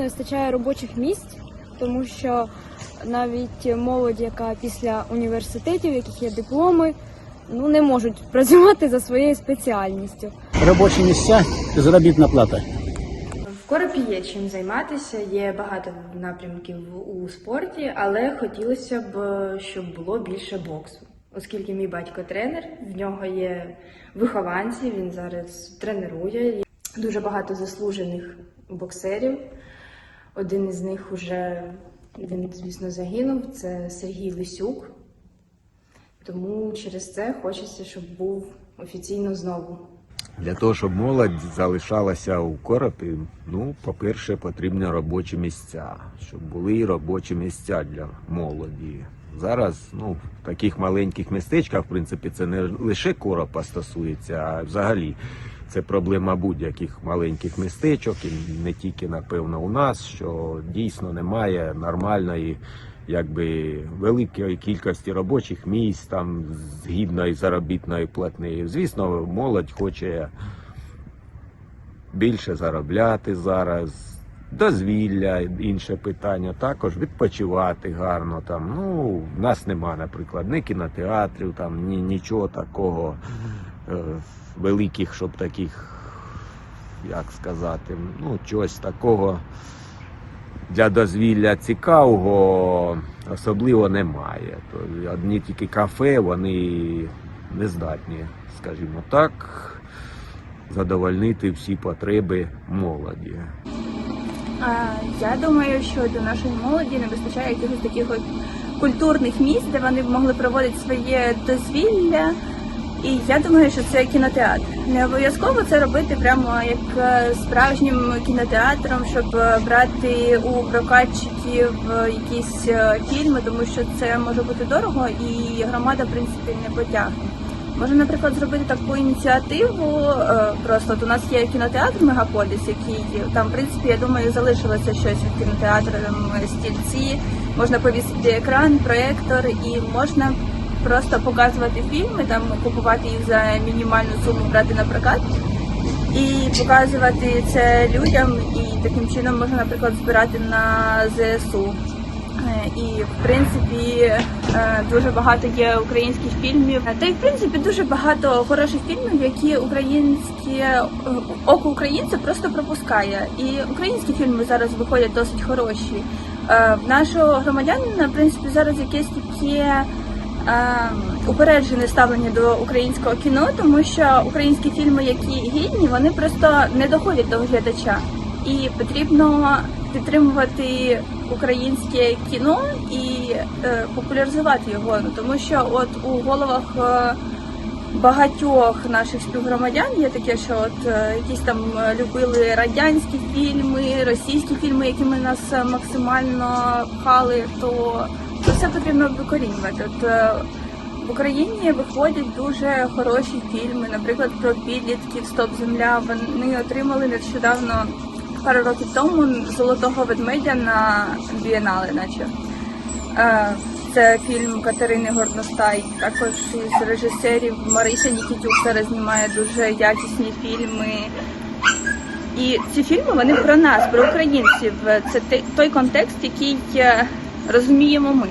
не вистачає робочих місць, тому що навіть молодь, яка після університетів, яких є дипломи, ну не можуть працювати за своєю спеціальністю. Робочі місця заробітна плата. В Коропі є чим займатися, є багато напрямків у спорті, але хотілося б, щоб було більше боксу. Оскільки мій батько тренер, в нього є вихованці, він зараз тренує. Дуже багато заслужених боксерів. Один із них уже він, звісно, загинув. Це Сергій Лисюк. Тому через це хочеться, щоб був офіційно знову. Для того, щоб молодь залишалася у коропі, ну, по-перше, потрібні робочі місця, щоб були робочі місця для молоді. Зараз, ну, в таких маленьких містечках, в принципі, це не лише коропа стосується, а взагалі це проблема будь-яких маленьких містечок, і не тільки, напевно, у нас, що дійсно немає нормальної якби великої кількості робочих місць там з гідною заробітною платнею. Звісно, молодь хоче більше заробляти зараз. Дозвілля, інше питання, також відпочивати гарно там. Ну, в нас нема, наприклад, ні кінотеатрів, там ні нічого такого великих, щоб таких, як сказати, ну, чогось такого для дозвілля цікавого особливо немає. То одні тільки кафе, вони не здатні, скажімо так, задовольнити всі потреби молоді. Я думаю, що до нашої молоді не вистачає якихось таких от культурних місць, де вони б могли проводити своє дозвілля. І я думаю, що це кінотеатр. Не обов'язково це робити прямо як е, справжнім кінотеатром, щоб е, брати у прокатчиків е, якісь фільми, тому що це може бути дорого і громада, в принципі, не потягне. Може, наприклад, зробити таку ініціативу. Просто от у нас є кінотеатр Мегаполіс, який там, в принципі, я думаю, залишилося щось від кінотеатру, там стільці, можна повісити екран, проєктор і можна просто показувати фільми, там купувати їх за мінімальну суму, брати на прокат і показувати це людям. І таким чином можна, наприклад, збирати на ЗСУ. Е, І в принципі е, дуже багато є українських фільмів. Та й в принципі дуже багато хороших фільмів, які українське е, око українця просто пропускає. І українські фільми зараз виходять досить хороші. В нашого громадянина, в принципі, зараз якесь таке. Е, Упереджене ставлення до українського кіно, тому що українські фільми, які гідні, вони просто не доходять до глядача, і потрібно підтримувати українське кіно і е, популяризувати його. Ну тому що от у головах е, багатьох наших співгромадян є таке, що от е, якісь там любили радянські фільми, російські фільми, якими нас максимально пхали, то це все потрібно викорінювати. От е, в Україні виходять дуже хороші фільми, наприклад, про підлітків Стоп Земля. Вони отримали нещодавно пару років тому золотого ведмедя на бієнале, наче. Е, Це фільм Катерини Горностай. Також із режисерів Марися Нікітюк зараз знімає дуже якісні фільми. І ці фільми вони про нас, про українців. Це той контекст, який е, розуміємо ми.